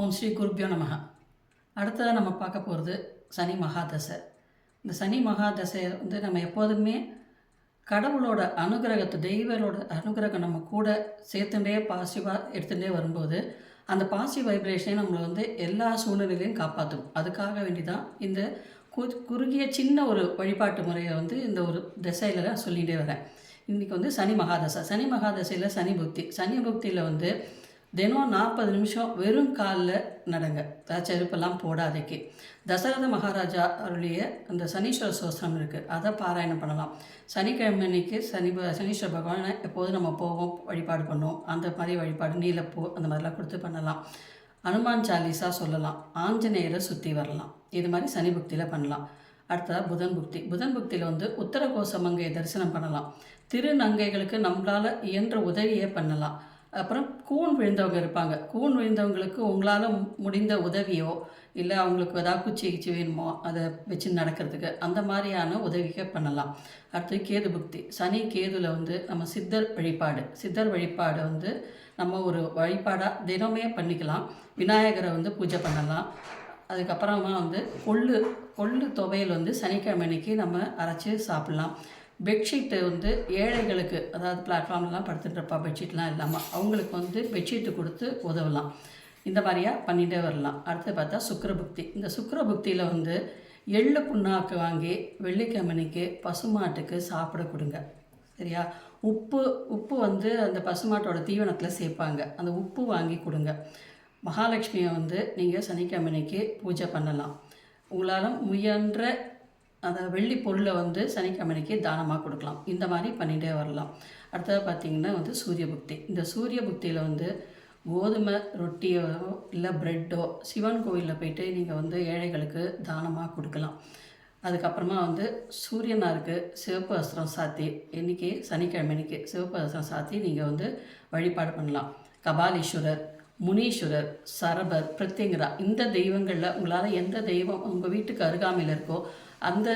ஓம் ஸ்ரீ குருப்பியோ நமக அடுத்ததாக நம்ம பார்க்க போகிறது சனி மகாதசை. இந்த சனி மகாதசை வந்து நம்ம எப்போதுமே கடவுளோட அனுகிரகத்தை தெய்வரோட அனுகிரகம் நம்ம கூட சேர்த்துட்டே பாசிட்டிவாக எடுத்துகிட்டே வரும்போது அந்த பாசிட்டிவ் வைப்ரேஷனை நம்மளை வந்து எல்லா சூழ்நிலையிலையும் காப்பாற்றும் அதுக்காக வேண்டி தான் இந்த கு குறுகிய சின்ன ஒரு வழிபாட்டு முறையை வந்து இந்த ஒரு திசையில் தான் சொல்லிகிட்டே வரேன். இன்றைக்கி வந்து சனி மகாதசை. சனி மகாதசையில் சனி புக்தி சனி புக்தியில் வந்து தினம் நாற்பது நிமிஷம் வெறும் காலில் நடங்க. அதாவது செருப்பெல்லாம் போடாதைக்கு தசரத மகாராஜா அருளிய அந்த சனீஸ்வர சோசனம் இருக்குது அதை பாராயணம் பண்ணலாம். சனிக்கிழமை அன்னைக்கு சனி ப- சனீஸ்வர பகவானை எப்போதும் நம்ம போவோம் வழிபாடு பண்ணுவோம். அந்த மாதிரி வழிபாடு நீலப்பூ அந்த மாதிரிலாம் கொடுத்து பண்ணலாம். அனுமான் சாலிசா சொல்லலாம். ஆஞ்சநேயரை சுற்றி வரலாம். இது மாதிரி சனி புக்தியில் பண்ணலாம். அடுத்ததாக புதன் புக்தி. புதன் புக்தியில் வந்து உத்தர கோசமங்கையை தரிசனம் பண்ணலாம். திருநங்கைகளுக்கு நம்மளால் இயன்ற உதவியே பண்ணலாம். அப்புறம் கூன் விழுந்தவங்க இருப்பாங்க. கூன் விழுந்தவங்களுக்கு உங்களால் முடிந்த உதவியோ இல்லை அவங்களுக்கு ஏதாவது குச்சி கிச்சி வேணுமோ அதை வச்சு நடக்கிறதுக்கு அந்த மாதிரியான உதவிகள் பண்ணலாம். அடுத்து கேது புக்தி. சனி கேதுல வந்து நம்ம சித்தர் வழிபாடு. சித்தர் வழிபாடு வந்து நம்ம ஒரு வழிபாடாக தினமே பண்ணிக்கலாம். விநாயகரை வந்து பூஜை பண்ணலாம். அதுக்கப்புறமா வந்து கொள்ளு கொள்ளு துவையல் வந்து சனிக்கிழமை அன்னைக்கு நம்ம அரைச்சி சாப்பிட்லாம். பெட்ஷீட்டு வந்து ஏழைகளுக்கு அதாவது பிளாட்ஃபார்ம்லாம் படுத்துட்டு இருப்பா பெட்ஷீட்லாம் இல்லாமல் அவங்களுக்கு வந்து பெட்ஷீட்டு கொடுத்து உதவலாம். இந்த மாதிரியா பண்ணிகிட்டே வரலாம். அடுத்து பார்த்தா சுக்கரபுக்தி. இந்த சுக்கரபுக்தியில் வந்து எள்ளு புண்ணாக்கு வாங்கி வெள்ளிக்கிழமணிக்கு பசுமாட்டுக்கு சாப்பிட கொடுங்க. சரியா? உப்பு உப்பு வந்து அந்த பசுமாட்டோட தீவனத்தில் சேர்ப்பாங்க. அந்த உப்பு வாங்கி கொடுங்க. மகாலட்சுமியை வந்து நீங்கள் சனிக்கிழமனிக்கு பூஜை பண்ணலாம். உங்களால் முயன்ற அந்த வெள்ளி பொருளை வந்து சனிக்கிழமைக்கு தானமாக கொடுக்கலாம். இந்த மாதிரி பண்ணிகிட்டே வரலாம். அடுத்தது பார்த்திங்கன்னா வந்து சூரிய புக்தி. இந்த சூரிய புக்தியில் வந்து கோதுமை ரொட்டியோ இல்லை ப்ரெட்டோ சிவன் கோவிலில் போயிட்டு நீங்கள் வந்து ஏழைகளுக்கு தானமாக கொடுக்கலாம். அதுக்கப்புறமா வந்து சூரியனாருக்கு சிவப்பு வஸ்திரம் சாத்தி இன்றைக்கி சனிக்கிழமை சிவப்பு வஸ்திரம் சாத்தி நீங்கள் வந்து வழிபாடு பண்ணலாம். கபாலீஸ்வரர் முனீஸ்வரர் சரபர் பிரத்யங்கரா இந்த தெய்வங்களில் உங்களால் எந்த தெய்வம் உங்கள் வீட்டுக்கு அருகாமையில் இருக்கோ அந்த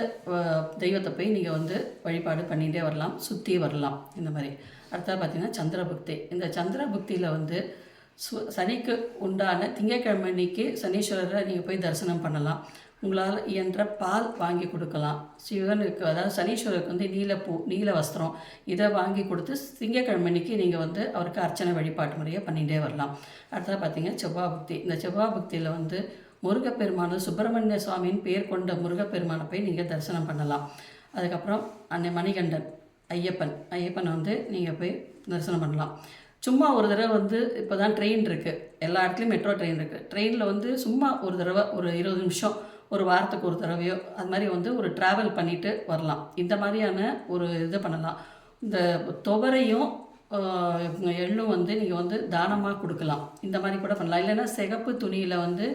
தெய்வத்தை போய் நீங்கள் வந்து வழிபாடு பண்ணிகிட்டே வரலாம் சுற்றி வரலாம். இந்த மாதிரி. அடுத்தது பார்த்திங்கன்னா சந்திரபுக்தி. இந்த சந்திரபுக்தியில் வந்து சு சனிக்கு உண்டான திங்கட்கிழமை அன்னைக்கு சனீஸ்வரரை நீங்கள் போய் தரிசனம் பண்ணலாம். உங்களால் இயன்ற பால் வாங்கி கொடுக்கலாம். சிவனுக்கு அதாவது சனீஸ்வரருக்கு வந்து நீலப்பூ நீல வஸ்திரம் இதை வாங்கி கொடுத்து திங்கட்கிழமை அன்னைக்கு நீங்கள் வந்து அவருக்கு அர்ச்சனை வழிபாட்டு முறையை பண்ணிகிட்டே வரலாம். அடுத்தது பார்த்தீங்கன்னா செவ்வாய் பக்தி. இந்த செவ்வாய் பக்தியில் வந்து முருகப்பெருமான சுப்பிரமணிய சுவாமியின் பேர் கொண்ட முருகப்பெருமானை போய் நீங்கள் தரிசனம் பண்ணலாம். அதுக்கப்புறம் அன்னை மணிகண்டன் ஐயப்பன் ஐயப்பனை வந்து நீங்கள் போய் தரிசனம் பண்ணலாம். சும்மா ஒரு தடவை வந்து இப்போ தான் ட்ரெயின் இருக்குது எல்லா இடத்துலையும் மெட்ரோ ட்ரெயின் இருக்குது ட்ரெயினில் வந்து சும்மா ஒரு தடவை ஒரு இருபது நிமிஷம் ஒரு வாரத்துக்கு ஒரு தடவையோ அது மாதிரி வந்து ஒரு ட்ராவல் பண்ணிவிட்டு வரலாம். இந்த மாதிரியான ஒரு இது பண்ணலாம். இந்த துவரையும் எள்ளும் வந்து நீங்கள் வந்து தானமாக கொடுக்கலாம். இந்த மாதிரி கூட பண்ணலாம். இல்லைன்னா சிகப்பு துணியில் வந்து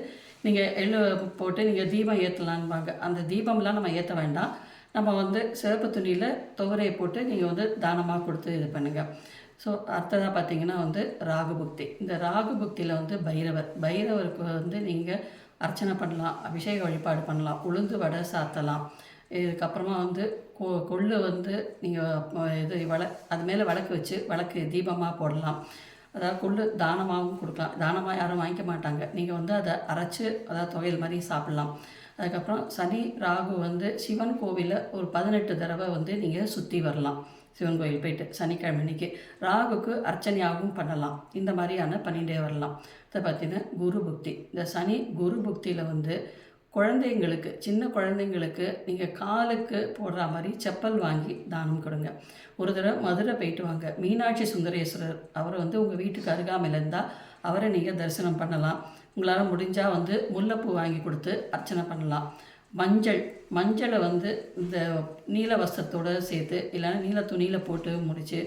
நீங்கள் எள்ளு போட்டு நீங்கள் தீபம் ஏற்றலான்பாங்க அந்த தீபம்லாம் நம்ம ஏற்ற வேண்டாம். நம்ம வந்து சிவப்பு துணியில் துவரையை போட்டு நீங்கள் வந்து தானமாக கொடுத்து இது பண்ணுங்கள் ஸோ அடுத்ததாக பார்த்தீங்கன்னா வந்து ராகு புக்தி. இந்த ராகு புக்தியில் வந்து பைரவர். பைரவருக்கு வந்து நீங்கள் அர்ச்சனை பண்ணலாம் அபிஷேக வழிபாடு பண்ணலாம் உளுந்து வடை சாத்தலாம். இதுக்கப்புறமா வந்து கொ கொள்ளு வந்து நீங்கள் இது வள அது மேலே விளக்கு வச்சு விளக்கு தீபமாக போடலாம். அதாவது கொள்ளு தானமாகவும் கொடுக்கலாம். தானமாக யாரும் வாங்கிக்க மாட்டாங்க. நீங்கள் வந்து அதை அரைச்சி அதாவது துவையல் மாதிரி சாப்பிட்லாம். அதுக்கப்புறம் சனி ராகு வந்து சிவன் கோவிலில் ஒரு பதினெட்டு தடவை வந்து நீங்கள் சுற்றி வரலாம். சிவன் கோயில் போயிட்டு சனிக்கிழமை அன்னைக்கு ராகுக்கு அர்ச்சனையாகவும் பண்ணலாம். இந்த மாதிரியான பண்ணிகிட்டே வரலாம். இதை பார்த்தீங்கன்னா குரு புக்தி. இந்த சனி குரு புக்தியில் வந்து குழந்தைங்களுக்கு சின்ன குழந்தைங்களுக்கு நீங்கள் காலுக்கு போடுற மாதிரி செப்பல் வாங்கி தானம் கொடுங்க. ஒரு தடவை மதுரை போயிட்டு வாங்க. மீனாட்சி சுந்தரேஸ்வரர் அவரை வந்து உங்கள் வீட்டுக்கு அருகாமையில் இருந்தால் அவரை நீங்கள் தரிசனம் பண்ணலாம். உங்களால் முடிஞ்சால் வந்து முல்லைப்பூ வாங்கி கொடுத்து அர்ச்சனை பண்ணலாம். மஞ்சள் மஞ்சளை வந்து இந்த நீல வஸ்திரத்தோடு சேர்த்து இல்லைன்னா நீல துணியில் போட்டு முடித்து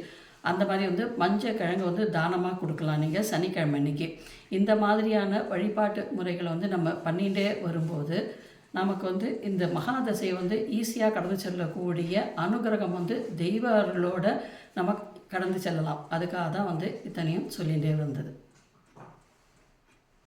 அந்த மாதிரி வந்து மஞ்சள் கிழங்கு வந்து தானமாக கொடுக்கலாம் நீங்கள் சனிக்கிழமை அன்னைக்கு. இந்த மாதிரியான வழிபாட்டு முறைகளை வந்து நம்ம பண்ணிகிட்டே வரும்போது நமக்கு வந்து இந்த மகாதசையை வந்து ஈஸியாக கடந்து செல்லக்கூடிய அனுகிரகம் வந்து தெய்வர்களோட நம்ம கடந்து செல்லலாம். அதுக்காக தான் வந்து இத்தனையும் சொல்லிகிட்டே வந்தது.